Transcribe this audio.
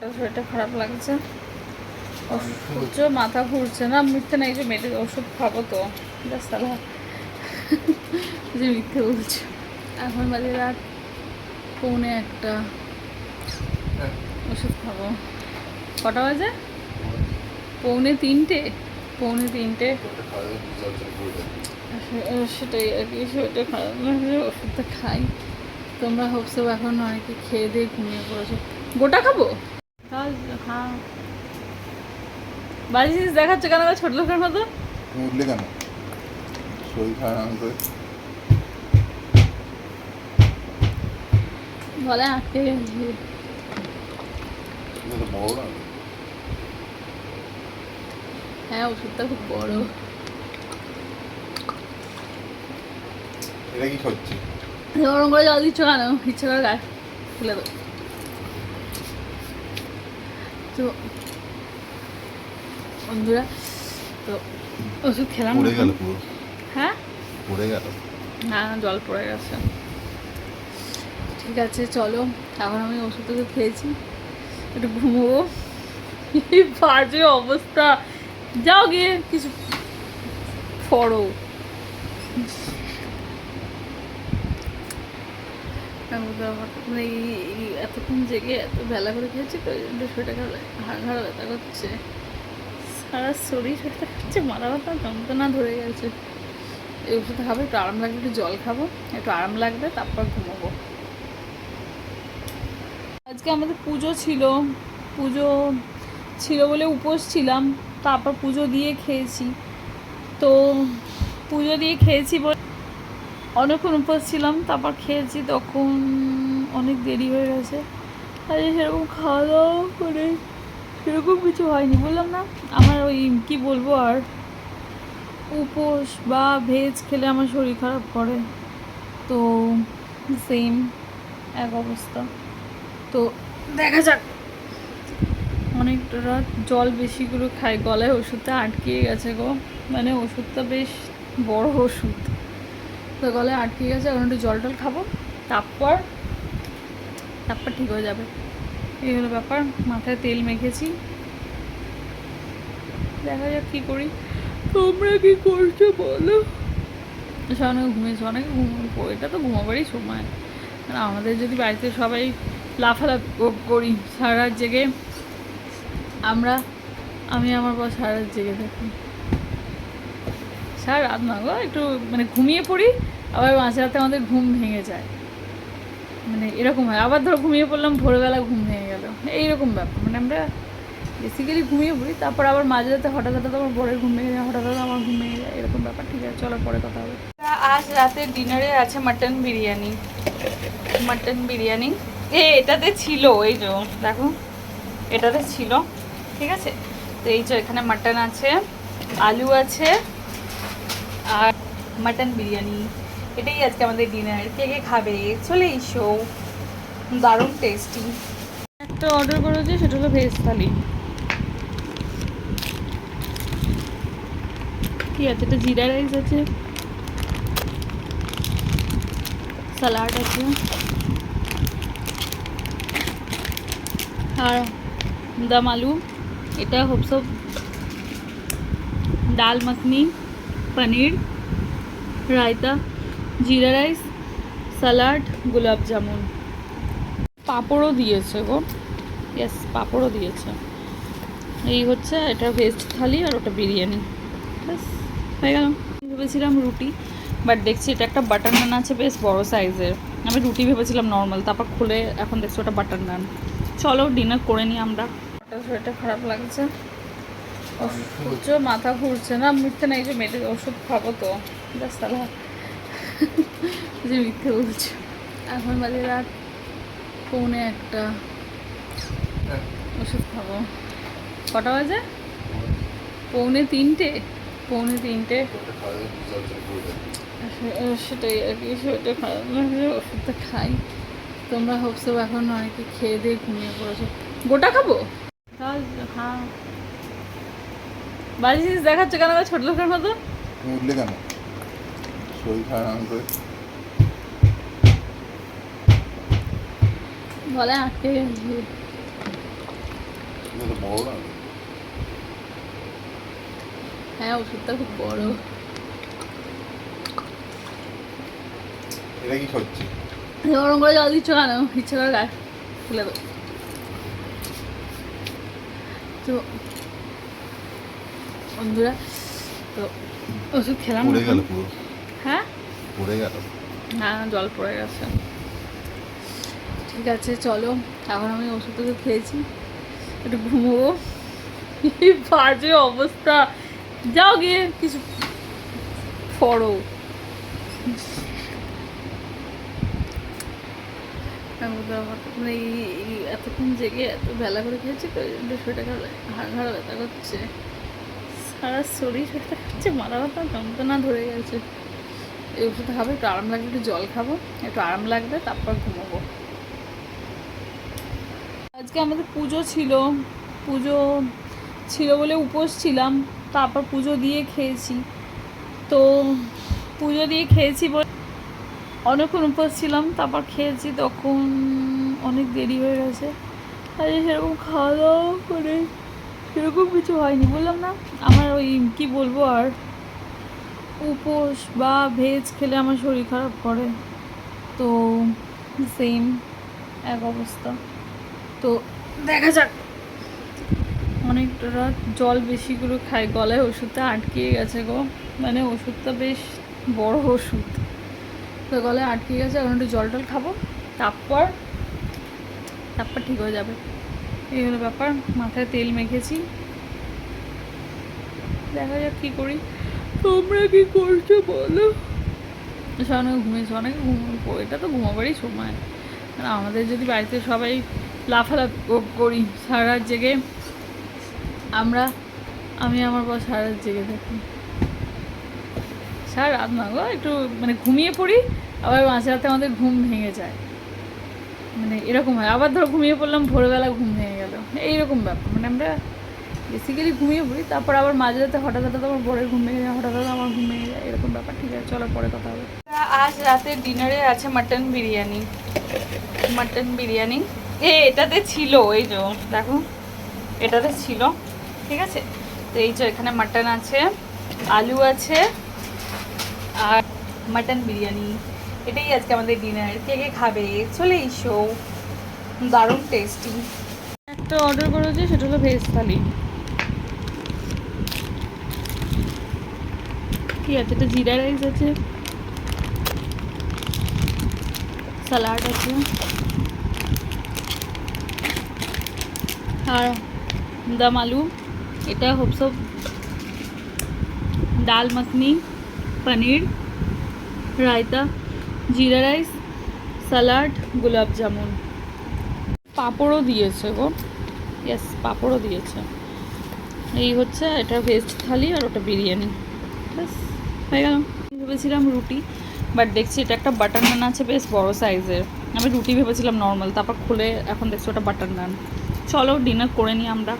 শরীরটা খারাপ লাগছে। ঘুরছে মাথা ঘুরছে না মিথ্যে নাই যে মেটে ওষুধ খাব তো। তাহলে। যে মিথ্যে বলছে। এখন বাজে রাত পৌনে একটা। ওষুধ খাব। কটা বাজে? পৌনে তিনটে? পৌনে তিনটে। সেটাই আর কি শরীরটা খারাপ লাগছে ওষুধটা খাই। তোমরা হোপসব এখন অনেকে খেয়ে দিয়ে ঘুমিয়ে পড়েছো। গোটা খাব? হ্যাঁ বাড়ি জিনিস দেখাচ্ছে কেন ছোট লোকের মতো? উঠলে কেন? শরীর খারাপ করে? বলে আটকে গেছি। হ্যাঁ ওষুধটা খুব বড়। এটা কি খাচ্ছে করে জল দিচ্ছ কেন? ইচ্ছে করে গায়ে ফেলে দেবো তো বন্ধুরা তো ওষুধ খেলাম পড়ে। গেল পুরো? হ্যাঁ? পড়ে গেল? হ্যাঁ জল পড়ে গেছে। ঠিক আছে চলো এখন আমি ওষুধ টষুধ খেয়েছি। একটু ঘুমোবো। এই বাজে অবস্থা। যাও গিয়ে কিছু পড়ো আমি তো আমার মানে এই- এই এতক্ষণ জেগে এত বেলা করে খেয়েছি তো শরীরটা লাগে। হাড় ব্যথা করছে। সারা শরীর ব্যথা করছে মাথা ব্যথা, যন্ত্রণা ধরে গেছে। এই ওষুধ খাব, একটু আরাম লাগবে একটু জল খাব, একটু আরাম লাগবে তারপর ঘুমাবো। আজকে আমাদের পুজো ছিল পুজো ছিল বলে উপোস ছিলাম, তারপর পুজো দিয়ে খেয়েছি। তো পুজো দিয়ে খেয়েছি বলে অনেকক্ষণ উপোস ছিলাম, তারপর খেয়েছি, তখন অনেক দেরি হয়ে গেছে। আর সেরকম খাওয়া দাওয়া করে সেরকম কিছু হয়নি। বললাম না, আমার ওই কি বলব আর, উপোস বা ভেজ খেলে আমার শরীর খারাপ করে। তো সেম এক অবস্থা। তো দেখা যাক। অনেকটা রাত জল বেশি করে খাই, গলায় ওষুধটা আটকে গেছে গো। মানে ওষুধটা বেশ বড় ওষুধ। তো গলায় আটকে গেছে, এখন একটু জল টল খাব। তারপর তারপর ঠিক হয়ে যাবে। এই হলো ব্যাপার, মাথায় তেল মেখেছি। দেখা যাক কী করি। তোমরা কি করছ বলো? অনেকে ঘুমিয়েছে, অনেকে ঘুম এটা তো ঘুমাবারই সময়। আর আমাদের যদি বাড়িতে সবাই লাফালাফ করি, সারা জেগে আমরা, আমি, আমার বর সারা জেগে থাকি। সারা রাত না গো, একটু মানে ঘুমিয়ে পড়ি, আবার মাঝরাতে আমাদের ঘুম ভেঙে যায়। মানে এরকম হয়, আবার ধরো ঘুমিয়ে পড়লাম, ভোরবেলা ঘুম ভেঙে গেল। এইরকম ব্যাপার মানে আমরা বেসিক্যালি ঘুমিয়ে পড়ি, তারপর আবার মাঝরাতে হঠাৎ হঠাৎ আমার বরের ঘুম ভেঙে যায়, হঠাৎ হঠাৎ আমার ঘুম ভেঙে যায়, এরকম ব্যাপার, ঠিক আছে, চলো পরে কথা হবে। আজ রাতে ডিনারে আছে মাটন বিরিয়ানি। মাটন বিরিয়ানি। এ, এটাতে ছিল, এই যে, দেখো, এটাতে ছিল, ঠিক আছে? তো এই যে এখানে মাটন আছে, আলু আছে আর মাটন বিরিয়ানি, এটাই আজকে আমাদের ডিনার কে কে খাবে? চলে এসো। দারুণ টেস্টি একটা অর্ডার করেছি সেটা হলো ভেজ থালি। কি আছে? এটা জিরা রাইস আছে। স্যালাড আছে। আর দম আলু। এটা হোপসো ডাল মাখনি। পনির রায়তা জিরা রাইস স্যালাড গোলাপ জামুন পাঁপড়ও দিয়েছে গো। ইয়েস পাঁপড়ও দিয়েছে। এই হচ্ছে, এটা ভেজ থালি আর ওটা বিরিয়ানি। ব্যাস হয়ে গেল। ভেবেছিলাম রুটি বাট দেখছি এটা একটা বাটার নান আছে, বেশ বড় সাইজের আমি রুটি ভেবেছিলাম নর্মাল তারপর খুলে এখন দেখছি ওটা বাটার নান চলো ডিনার করে নিই আমরা। শরীরটা খারাপ লাগছে। ঘুরছে মাথা ঘুরছে না? মিথ্যে নাই যে মেটে ওষুধ খাব তো। তাহলে যে মিথ্যে বলছে। এখন বাজে রাত পৌনে একটা। ওষুধ খাব। কটা বাজে? পৌনে তিনটে। পৌনে তিনটে। সেটাই আর কি লাগছে ওষুধটা খাই। তোমরা হোপসব এখন অনেকে খেয়ে দিয়ে ঘুমিয়ে পড়েছো। গোটা খাব? তাহলে হ্যাঁ। বাড়ি জিনিস দেখাচ্ছ কেন ছোট লোকের মতো? উঠলে কেন? শরীর খারাপ আমি করে? বলে আটকে গেছি। হ্যাঁ ওষুধটা খুব বড়। এটা কি হচ্ছে গরম করে জল দিচ্ছ কেন? ইচ্ছে করে গায়ে খুলে দেবো তো বন্ধুরা তো ওষুধ খেলাম পড়ে না। গেল পুরো? হ্যাঁ? পড়ে গেল? হ্যাঁ জল পড়ে গেছে। ঠিক আছে চলো এখন আমি ওষুধ টষুধ খেয়েছি। একটু ঘুমোবো। বাজে অবস্থা। যাও গিয়ে কিছু পড়ো। আমার মানে এতক্ষণ জেগে এত বেলা করে খেয়েছি তো শরীরটা খারাপ হাড় ঘাড় ব্যথা করছে। সারা শরীর ব্যথা করছে মাথা ব্যথা যন্ত্রণা ধরে গেছে। এই ওষুধ খাব, একটু আরাম লাগবে একটু জল খাব, একটু আরাম লাগবে তারপর ঘুমোবো। আজকে আমাদের পুজো ছিল পুজো ছিল বলে উপোস ছিলাম, তারপর পুজো দিয়ে খেয়েছি। তো পুজো দিয়ে খেয়েছি বলে অনেকক্ষণ উপোস ছিলাম, তারপর খেয়েছি তখন অনেক দেরি হয়ে গেছে। আর সেরকম খাওয়া দাওয়া করে সেরকম কিছু হয়নি। বললাম, না, আমার ওই কি বলব আর? উপোস বা ভেজ খেলে আমার শরীর খারাপ করে। তো সেম এক অবস্থা। তো দেখা যাক। অনেকটা জল বেশি করে খাই, গলায় ওষুধটা আটকে গেছে গো। মানে ওষুধটা বেশ বড় ওষুধ। তো গলায় আটকে গেছে, এখন একটু জল টল খাব, তারপর তারপর ঠিক হয়ে যাবে। এই হলো ব্যাপার, মাথায় তেল মেখেছি। দেখা যাক কী করি। তোমরা কি করছ বলো? সে অনেকে ঘুমিয়েছে অনেকে ঘুম, এটা তো ঘুমাবারই সময়। আর আমাদের যদি বাড়িতে সবাই লাফালাফ করি, সারা জেগে, আমরা, আমি, আমার বর সারা রাত জেগে থাকি। সারা রাত না গো, একটু মানে ঘুমিয়ে পড়ি, আবার মাঝে রাতে আমাদের ঘুম ভেঙে যায়। মানে এরকম হয়। আবার ধরো ঘুমিয়ে পড়লাম, ভোরবেলা ঘুম ভেঙে গেল। এইরকম ব্যাপার। মানে আমরা বেসিক্যালি ঘুমিয়ে পড়ি, তারপর আবার মাঝে রাতে হঠাৎ হঠাৎ আমার ভোরে ঘুম ভেঙে যায়, হঠাৎ হঠাৎ আমার ঘুম ভেঙে যায়, এরকম ব্যাপার। ঠিক আছে, চলো পরে কথা হবে। আজ রাতে ডিনারে আছে মাটন বিরিয়ানি। মাটন বিরিয়ানি। এ, এটাতে ছিল, এই যে, দেখো, এটাতে ছিল। ঠিক আছে? তো এই যে এখানে মাটন আছে, আলু আছে, আর মাটন বিরিয়ানি। এটাই আজকে আমাদের ডিনার কে কে খাবে? চলে এসো। দারুণ টেস্টি একটা অর্ডার করেছি সেটা হলো ভেজ থালি। কি আছে? এটা জিরা রাইস আছে। স্যালাড আছে। আর দম আলু। এটা হোপসো ডাল, মাখনি, পনির, রায়তা। জিরা রাইস স্যালাড গোলাপ জামুন। পাঁপড়ও দিয়েছে গো। ইয়েস পাঁপড়ও দিয়েছে। এই হচ্ছে এটা ভেজ থালি আর ওটা বিরিয়ানি। ব্যাস হয়ে গেল। ভেবেছিলাম রুটি বাট দেখছি এটা একটা বাটার নান আছে বেশ বড় সাইজের আমি রুটি ভেবেছিলাম নর্মাল তারপর খুলে এখন দেখছি ওটা বাটার নান চলো ডিনার করে নিই আমরা।